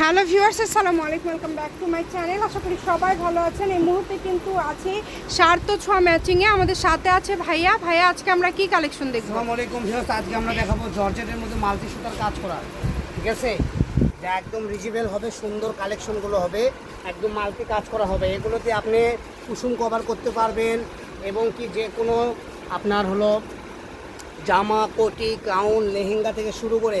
Hello viewers, আসসালামু আলাইকুম, welcome back to my channel. আশা করি সবাই ভালো আছেন। এই মুহূর্তে কিন্তু আছি সার্থ ছোঁয়া ম্যাচিংয়ে আমাদের সাথে আছে ভাইয়া। ভাইয়া, আজকে আমরা কি কালেকশন দেখব? আসসালামু আলাইকুম ভিউয়ার্স, আজকে আমরা দেখাবো জর্জেটের মধ্যে মাল্টি সুতার কাজ করা। ঠিক আছে? যা একদম রিজনেবল হবে, সুন্দর কালেকশনগুলো হবে, একদম মাল্টি কাজ করা হবে। এগুলোতে আপনি কুসুম কভার করতে পারবেন এবং কি যে কোনো আপনার হলো জামা, কোটি গাউন লেহেঙ্গা থেকে শুরু করে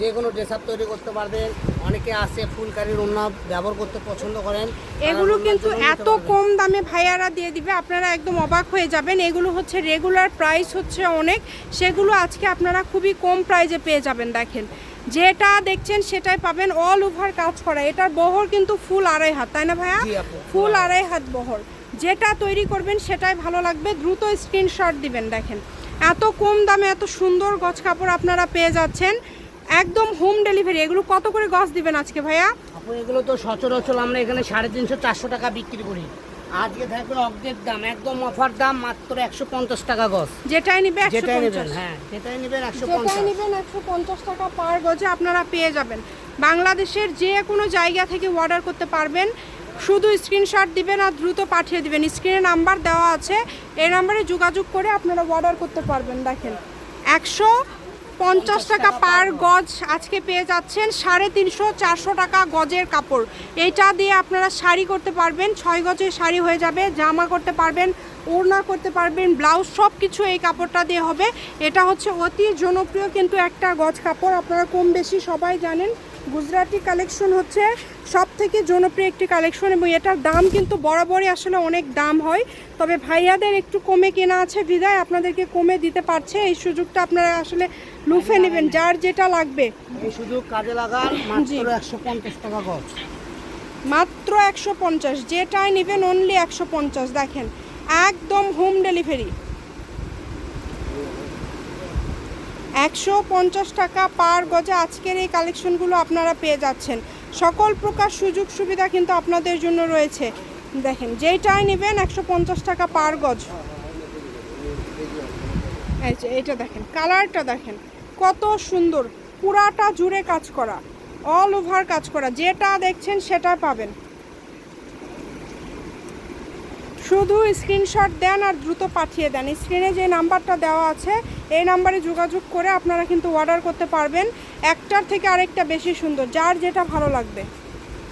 যে কোনো ড্রেস আপ তৈরি করতে পারবেন। অনেকে আছে ফুলকারির ওড়না ব্যবহার করতে পছন্দ করেন। এগুলো কিন্তু এত কম দামে ভাইয়ারা দিয়ে দিবে আপনারা একদম অবাক হয়ে যাবেন। এগুলো হচ্ছে রেগুলার প্রাইস হচ্ছে অনেক। সেগুলো আজকে আপনারা খুবই কম প্রাইজে পেয়ে যাবেন দেখেন। যেটা দেখছেন সেটাই পাবেন অল ওভার কাজ করা। এটার বহর কিন্তু ফুল আড়াই হাত তাই না ভাইয়া? ফুল আড়াই হাত বহর। যেটা তৈরি করবেন সেটাই ভালো লাগবে। দ্রুত স্ক্রিনশট দিবেন দেখেন। এত কম দামে এত সুন্দর গছ কাপড় আপনারা পেয়ে যাচ্ছেন। একদম হোম ডেলিভারি এগুলো কত করে গছ দিবেন আজকে ভাইয়া? আপু এগুলো তো সচরাচর আমরা এখানে সাড়ে তিনশো চারশো টাকা বিক্রি করি। আজকে থাকবে অর্ধেক দাম একদম অফার দাম মাত্র একশো পঞ্চাশ টাকা গজ। যেটাই নিবে একশো যেটাই নেবেন হ্যাঁ যেটাই নেবেন একশো যেটাই নেবেন একশো পঞ্চাশ টাকা পার গজে আপনারা পেয়ে যাবেন। বাংলাদেশের যে কোনো জায়গা থেকে অর্ডার করতে পারবেন। শুধু স্ক্রিনশট দিবেন আর দ্রুত পাঠিয়ে দিবেন। স্ক্রিনে নাম্বার দেওয়া আছে। এই নাম্বারে যোগাযোগ করে আপনারা অর্ডার করতে পারবেন দেখেন। একশো পঞ্চাশ টাকা পার গজ আজকে পেয়ে যাচ্ছেন সাড়ে তিনশো, চারশো টাকা গজের কাপড়। এইটা দিয়ে আপনারা শাড়ি করতে পারবেন, ছয় গজের শাড়ি হয়ে যাবে, জামা করতে পারবেন, ওড়না করতে পারবেন, ব্লাউজ সব কিছু এই কাপড়টা দিয়ে হবে। এটা হচ্ছে অতি জনপ্রিয় কিন্তু একটা গজ কাপড়, আপনারা কম বেশি সবাই জানেন। গুজরাটি কালেকশন হচ্ছে সব থেকে জনপ্রিয় একটি কালেকশন এবং এটার দাম কিন্তু বরাবরই আসলে অনেক দাম হয়। তবে ভাইয়াদের একটু কমে কেনা আছে বিদায় আপনাদেরকে কমে দিতে পারছে। এই সুযোগটা আপনারা আসলে লুফে নেবেন যার যেটা লাগবে। এই শুধু কাজে লাগান মাত্র একশো পঞ্চাশ টাকা গজ। মাত্র একশো পঞ্চাশ যেটাই নেবেন অনলি একশো পঞ্চাশ। দেখেন একদম হোম ডেলিভারি একশো পঞ্চাশ টাকা পার গজে আজকের এই কালেকশনগুলো আপনারা পেয়ে যাচ্ছেন। সকল প্রকার সুযোগ সুবিধা কিন্তু আপনাদের জন্য রয়েছে। দেখেন যেটাই নেবেন একশো পঞ্চাশ টাকা পার গজ। এইটা দেখেন, কালারটা দেখেন, কত সুন্দর। পুরাটা জুড়ে কাজ করা অল ওভার কাজ করা। যেটা দেখছেন সেটা পাবেন। শুধু স্ক্রিনশট দেন আর দ্রুত পাঠিয়ে দেন। স্ক্রিনে যে নাম্বারটা দেওয়া আছে এই নাম্বারে যোগাযোগ করে আপনারা কিন্তু অর্ডার করতে পারবেন। একটার থেকে আরেকটা বেশি সুন্দর যার যেটা ভালো লাগবে।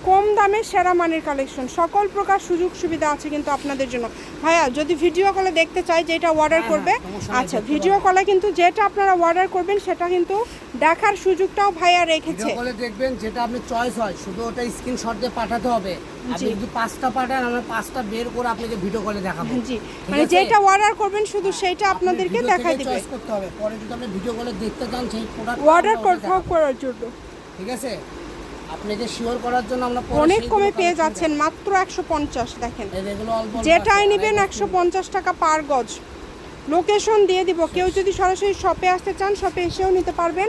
কম দামে সেরা মানের কালেকশন সকল প্রকার সুযোগ সুবিধা আছে কিন্তু আপনাদের জন্য। ভাইয়া যদি ভিডিও কলে দেখতে চাই যেটা অর্ডার হ্যাঁ, করবে আচ্ছা ভিডিও কলে কিন্তু যেটা আপনারা অর্ডার করবেন সেটা কিন্তু দেখার সুযোগটাও ভাইয়া রেখেছে। দেখবেন যেটা আপনি চয়েস হয় শুধু ওটা স্ক্রিনশট দিয়ে পাঠাতে হবে। আপনি জি। যদি পাঁচটা পাঠান আমরা পাঁচটা বের করে আপনাকে ভিডিও কলে দেখাবো। জি। মানে যেটা অর্ডার করবেন শুধু সেইটা আপনাদেরকে দেখাই চয়েস করতে হবে। পরে যদি আপনি ভিডিও কলে দেখতে চান সেই প্রোডাক্ট অর্ডার করার জন্য। ঠিক আছে? আপনাকে শিওর করার জন্য আমরা অনেক কমে পেয়ে যাচ্ছেন মাত্র একশো পঞ্চাশ দেখেন। যেটাই নেবেন একশো পঞ্চাশ টাকা পার গজ। লোকেশন দিয়ে দিব। কেউ যদি সরাসরি শপে আসতে চান শপে এসেও নিতে পারবেন।